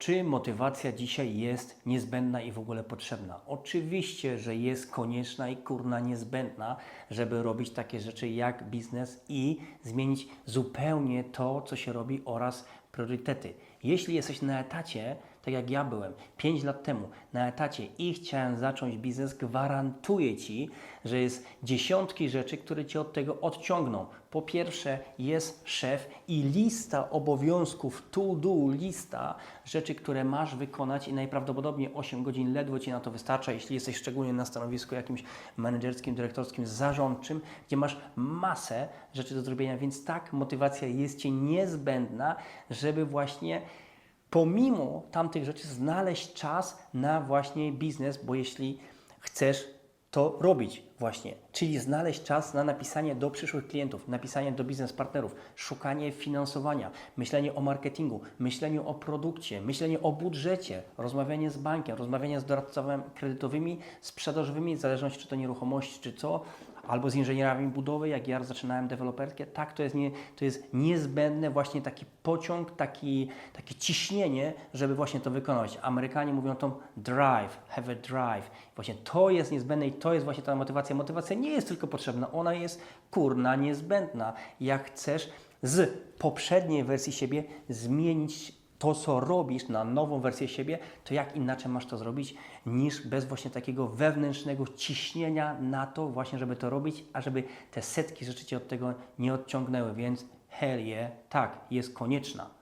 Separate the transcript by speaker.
Speaker 1: Czy motywacja dzisiaj jest niezbędna i w ogóle potrzebna? Oczywiście, że jest konieczna i kurna niezbędna, żeby robić takie rzeczy jak biznes i zmienić zupełnie to, co się robi oraz priorytety. Jeśli jesteś na etacie, tak jak ja byłem 5 lat temu na etacie i chciałem zacząć biznes, gwarantuję Ci, że jest dziesiątki rzeczy, które Cię od tego odciągną. Po pierwsze jest szef i lista obowiązków, to-do lista rzeczy, które masz wykonać i najprawdopodobniej 8 godzin ledwo Ci na to wystarcza, jeśli jesteś szczególnie na stanowisku jakimś menedżerskim, dyrektorskim, zarządczym, gdzie masz masę rzeczy do zrobienia, więc tak, motywacja jest Ci niezbędna, żeby właśnie pomimo tamtych rzeczy znaleźć czas na właśnie biznes, bo jeśli chcesz to robić właśnie, czyli znaleźć czas na napisanie do przyszłych klientów, napisanie do biznes partnerów, szukanie finansowania, myślenie o marketingu, myśleniu o produkcie, myślenie o budżecie, rozmawianie z bankiem, rozmawianie z doradcami kredytowymi, sprzedażowymi, w zależności czy to nieruchomości, czy co, albo z inżynierami budowy, jak ja zaczynałem deweloperskie, tak, to jest, nie, to jest niezbędne właśnie taki pociąg, taki, takie ciśnienie, żeby właśnie to wykonać. Amerykanie mówią to drive, have a drive. Właśnie to jest niezbędne i to jest właśnie ta motywacja. Motywacja nie jest tylko potrzebna, ona jest kurna niezbędna. Jak chcesz z poprzedniej wersji siebie zmienić to, co robisz na nową wersję siebie, to jak inaczej masz to zrobić, niż bez właśnie takiego wewnętrznego ciśnienia na to właśnie, żeby to robić, a żeby te setki rzeczy Cię od tego nie odciągnęły, więc hell yeah, tak, jest konieczna.